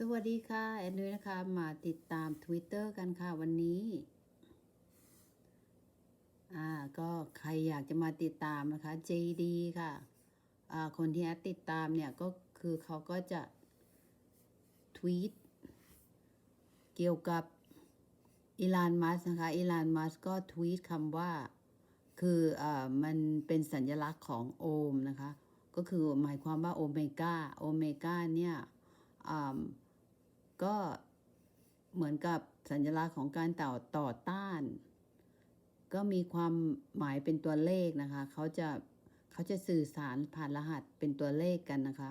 สวัสดีค่ะ แอนนุ้ยนะคะ มาติดตาม Twitter กันค่ะวันนี้ อ่า ก็ใครอยากจะมาติดตามนะคะ JD ค่ะ อ่า คนที่แอดติดตามเนี่ย ก็คือเขาก็จะ ทวีต เกี่ยวกับอีลานมัสนะคะอีลานมัสก็ทวีตคำว่า คืออ่ามันเป็นสัญลักษณ์ของโอมนะคะ ก็คือหมายความว่าโอเมก้าโอเมก้าเนี่ยอ่า ก็เหมือนกับสัญลักษณ์ของการต่อต่อต้าน ก็มีความหมายเป็นตัวเลขนะคะ เขาจะเขาจะสื่อสารผ่านรหัสเป็นตัวเลขกันนะคะ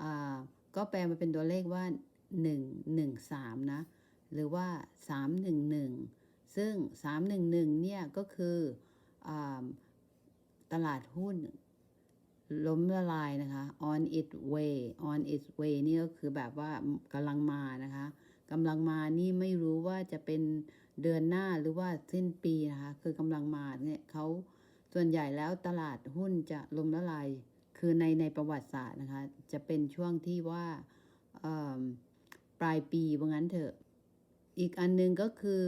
อ่าก็แปลมาเป็นตัวเลขว่า 1 1 3 นะ หรือว่า 311 ซึ่ง 311 เนี่ยก็คืออตลาดหุ้น ล้มละลายนะคะ on its way on its way นี่ก็คือแบบว่ากำลังมานะคะกำลังมานี่ไม่รู้ว่าจะเป็นเดือนหน้าหรือว่าสิ้นปีนะคะ คือกำลังมาเนี่ยเขาส่วนใหญ่แล้วตลาดหุ้นจะล้มละลาย คือในในประวัติศาสตร์นะคะ จะเป็นช่วงที่ว่าปลายปีว่างั้นเถอะ อีกอันหนึงก็คือ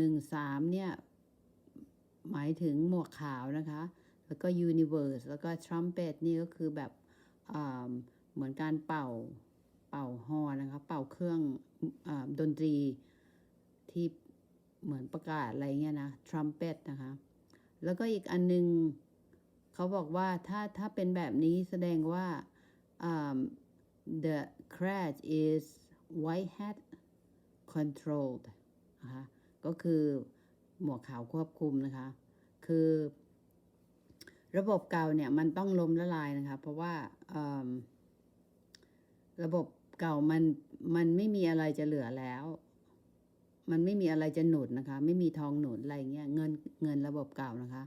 113เนี่ยหมายถึงหมวกขาวนะคะ แล้วก็ Universe แล้วก็ Trumpet นี่ก็คือแบบเหมือนการเป่าเป่าฮอร์นะคะเป่าเครื่องอดนตรีที่เหมือนประกาศอะไรเงี้ยนะ Trumpet นะคะ แล้วก็อีกอันนึงเขาบอกว่าถ้าถ้าเป็นแบบนี้แสดงว่า the crash is white hat controlled นะคะก็คือหมวกขาวควบคุมนะคะ คือ ระบบเก่าเนี่ยมันต้องล้มละลายนะคะเพราะว่าระบบเก่ามันมันไม่มีอะไรจะเหลือแล้ว มันไม่มีอะไรจะหนุนนะคะ ไม่มีทองหนุนอะไรเงี้ยเงินเงินระบบเก่านะคะ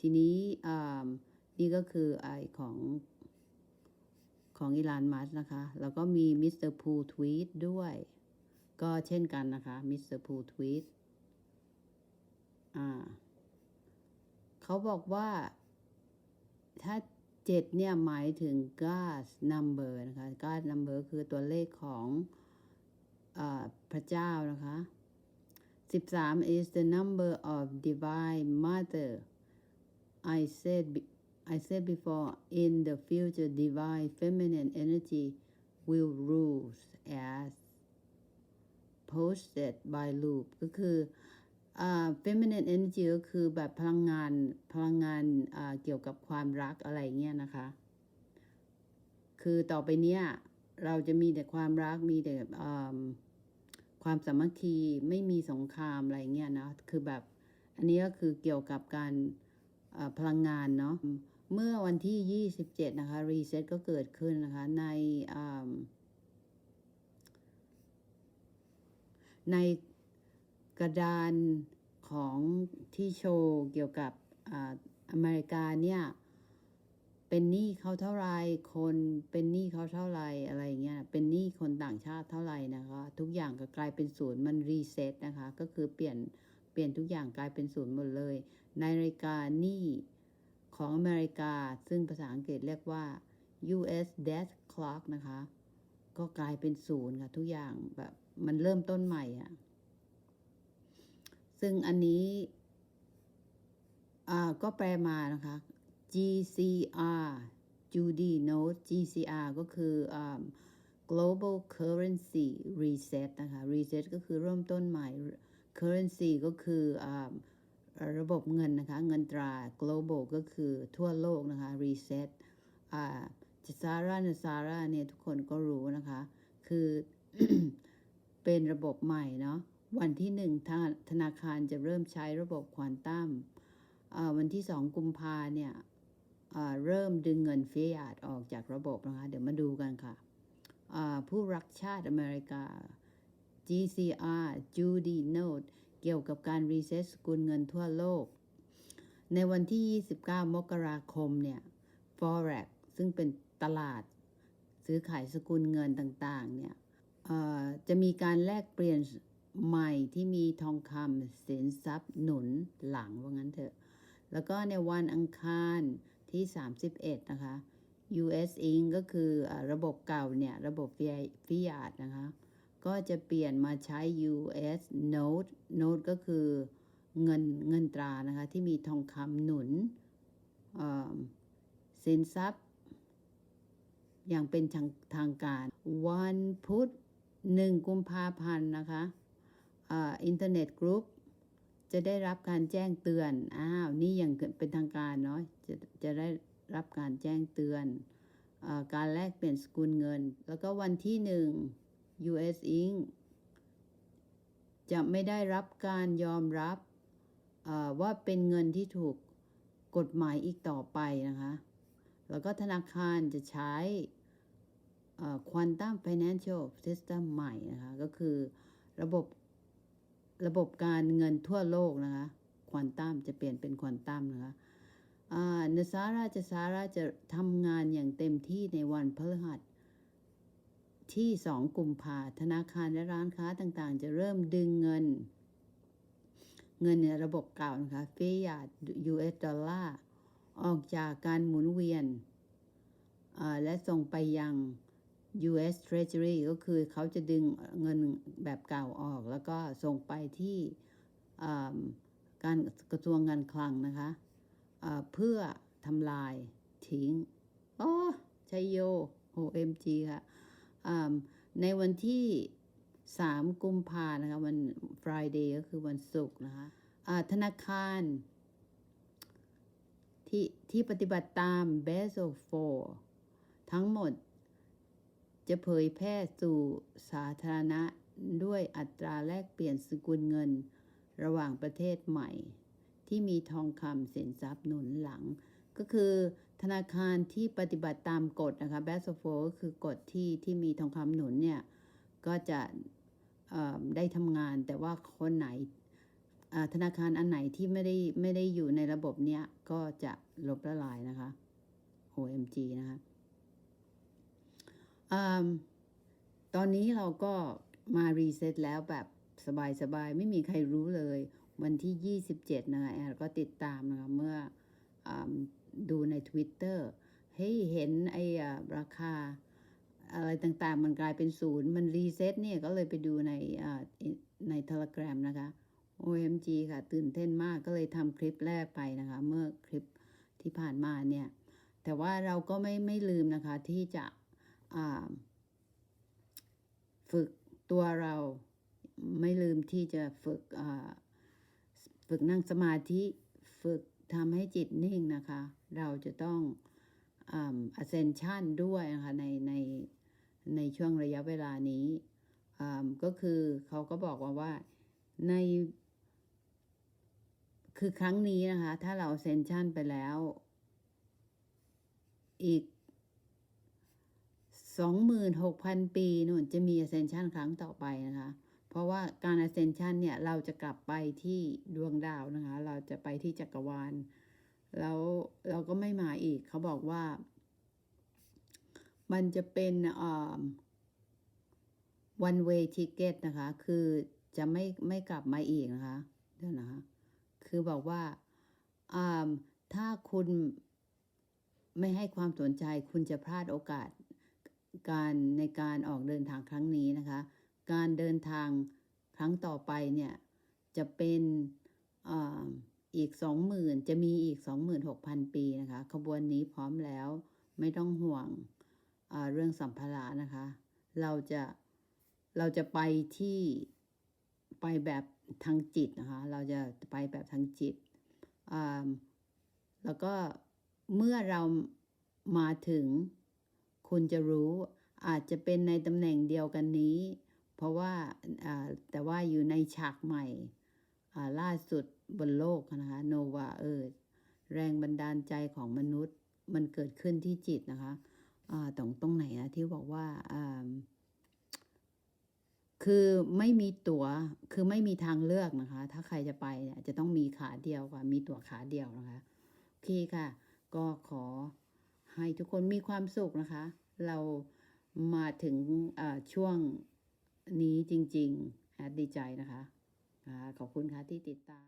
ทีนี้นี่ก็คือไอของของอีลานมัสนะคะ แล้วก็มีมิสเตอร์พูทวีตด้วย ก็เช่นกันนะคะมิสเตอร์พูทวีตอ่าเขาบอกว่า ถ้าเจ็ดเนี่ยหมายถึง God's number นะคะ God's number คือตัวเลขของอพระเจ้านะคะ13 is the number of divine mother I said I said before in the future divine feminine energy will rule as posted by loop ก็คือ feminine energy ก็คือแบบพลังงานพลังงานอ่าเกี่ยวกับความรักอะไรเงี้ยนะคะ คือต่อไปเนี้ยเราจะมีแต่ความรักมีแต่อ่าความสามัคคีไม่มีสงครามอะไรเงี้ยนะคือแบบอันนี้ก็คือเกี่ยวกับการอ่าพลังงานเนาะเมื่อวันที่ 27 นะคะ รีเซ็ตก็เกิดขึ้นนะคะ ในอ่าใน กระดานของที่โชว์เกี่ยวกับอ่าอเมริกาเนี่ย เป็นหนี้เขาเท่าไรคนเป็นหนี้เขาเท่าไรอะไรเงี้ยเป็นหนี้คนต่างชาติเท่าไหร่นะคะ ทุกอย่างก็กลายเป็นศูนย์มันรีเซ็ตนะคะ ก็คือเปลี่ยนเปลี่ยนทุกอย่างกลายเป็นศูนย์หมดเลย ในนาฬิกาหนี้ของอเมริกา ซึ่งภาษาอังกฤษเรียกว่า US debt clock นะคะ ก็กลายเป็นศูนย์ค่ะ ทุกอย่างแบบมันเริ่มต้นใหม่อะ ซึ่งอันนี้ก็แปลมานะคะ GCR Judy Note GCR ก็คืออ global currency reset นะคะ reset ก็คือเริ่มต้นใหม่ currency ก็คืออระบบเงินนะคะ เงินตรา global ก็คือทั่วโลกนะคะ reset ซาร่าเนซาร่าเนี่ยทุกคนก็รู้นะคะ คือเป็นระบบใหม่เนาะ วันที่หนึ่งธนาคารจะเริ่มใช้ระบบควอนตัมอ่าวันที่สองกุมภาเนี่ยเริ่มดึงเงินเฟียดออกจากระบบนะคะ เดี๋ยวมาดูกันค่ะ ผู้รักชาติอเมริกา GCR Judy Note เกี่ยวกับการรีเซ็ตสกุลเงินทั่วโลก ในวันที่ 29 มกราคมเนี่ย Forex ซึ่งเป็นตลาดซื้อขายสกุลเงินต่างๆ เนี่ยจะมีการแลกเปลี่ยน ใหม่ที่มีทองคำสินทรัพย์หนุนหลังว่างั้นเถอะ แล้วก็ในวันอังคารที่ 31 นะคะ US Inc ก็คือระบบเก่าเนี่ย ระบบฟิยาดนะคะ ก็จะเปลี่ยนมาใช้ US Note Note ก็คือเงินเงินตรานะคะ ที่มีทองคำหนุนเอ่อสินทรัพย์ อย่างเป็นทางทางการ วันพุธหนึ่งกุมภาพันธ์นะคะ อินเทอร์เน็ตกรุ๊ปจะได้รับการแจ้งเตือน อ้าว นี่อย่างเป็นทางการเนาะ จะจะได้รับการแจ้งเตือนอาการแลกเปลี่ยนสกุลเงิน แล้วก็วันที่หนึ่ง US Inc. จะไม่ได้รับการยอมรับว่าเป็นเงินที่ถูกกฎหมายอีกต่อไปนะคะ แล้วก็ธนาคารจะใช้ Quantum Financial System ใหม่นะคะ ก็คือระบบ ระบบการเงินทั่วโลกนะคะควอนตัมจะเปลี่ยนเป็นควอนตัมนะคะเนซาราจะซาราจะทำงานอย่างเต็มที่ในวันพฤหัสที่ 2 กุมภาธนาคารและร้านค้าต่างๆ จะเริ่มดึงเงิน เงินในระบบเก่านะคะฟิยาด US ดอลลาร์ออกจากการหมุนเวียนและส่งไปยัง US Treasury ก็คือเขาจะดึงเงินแบบเก่าออก แล้วก็ส่งไปที่การกระทรวงการคลังนะคะะเพื่อทำลายทิ้งโอ้ชัยโย OMG ค่ะในวันที่ 3 กุมภานะคะ วัน Friday ก็คือวันศุกร์นะคะะธนาคาร ที่ที่ปฏิบัติตาม Basel 4ทั้งหมด จะเผยแพร่สู่สาธารณะด้วยอัตราแลกเปลี่ยนสกุลเงิน ระหว่างประเทศใหม่ ที่มีทองคำสินทรัพย์หนุนหลัง ก็คือธนาคารที่ปฏิบัติตามกฎนะคะแบสโฟก็คือกฎที่ที่มีทองคำหนุนเนี่ย ก็จะได้ทำงานแต่ว่าคนไหนธนาคารอันไหนที่ไม่ได้ไม่ได้อยู่ในระบบเนี้ย ก็จะลบละลายนะคะ OMG นะคะ อตอนนี้เราก็มารีเซ็ตแล้วแบบสบายๆ ไม่มีใครรู้เลย วันที่ 27 นะคะแอร์ก็ติดตามนะคะเมื่ออดูใน Twitter เฮ้ยเห็นไอ้ราคาอะไรต่างๆ มันกลายเป็นศูนย์ มันรีเซ็ตเนี่ยก็เลยไปดูในใน Telegram นะคะ OMG ค่ะ ตื่นเต้นมากก็เลยทำคลิปแรกไปนะคะ เมื่อคลิปที่ผ่านมาเนี่ย แต่ว่าเราก็ไม่ไม่ลืมนะคะที่จะ ฝึกตัวเราไม่ลืมที่จะฝึกฝึกนั่งสมาธิฝึกทำให้จิตนิ่งนะคะ เราจะต้อง ascension ด้วยนะคะในในในช่วงระยะเวลานี้ก็คือเขาก็บอกว่าว่าใน คือครั้งนี้นะคะ ถ้าเรา ascension ไปแล้ว อีก 26,000 ปีนู่นจะมี ascension ครั้งต่อไปนะคะ เพราะว่าการ ascension เนี่ยเราจะกลับไปที่ดวงดาวนะคะ เราจะไปที่จักรวาล แล้วเราก็ไม่มาอีก เขาบอกว่า มันจะเป็น one way ticket นะคะ คือจะไม่ไม่กลับมาอีกนะคะ เดี๋ยวนะคะ คือบอกว่า ถ้าคุณไม่ให้ความสนใจคุณจะพลาดโอกาส การในการออกเดินทางครั้งนี้นะคะ การเดินทางครั้งต่อไปเนี่ยจะเป็นออีกสองหมื่นจะมีอีกสองหมื่นหกพันปีนะคะ ขบวนนี้พร้อมแล้วไม่ต้องห่วงเรื่องสัมภาระนะคะ เราจะเราจะไปที่ไปแบบทางจิตนะคะ เราจะไปแบบทางจิต แล้วก็เมื่อเรามาถึง คุณจะรู้อาจจะเป็นในตำแหน่งเดียวกันนี้ เพราะว่าแต่ว่าอยู่ในฉากใหม่ล่าสุดบนโลกนะคะโนวาเอิร์แรงบันดาลใจของมนุษย์มันเกิดขึ้นที่จิตนะคะตรงตรงไหนนะที่บอกว่าคือไม่มีตัว๋วคือไม่มีทางเลือกนะคะ ถ้าใครจะไปเนี่ยจะต้องมีขาเดียวค่ะมีตั๋วขาเดียวนะคะโอเคค่ะ ก็ขอ ให้ทุกคนมีความสุขนะคะ เรามาถึงช่วงนี้จริงๆแอดดีใจนะคะขอบคุณค่ะที่ติดตาม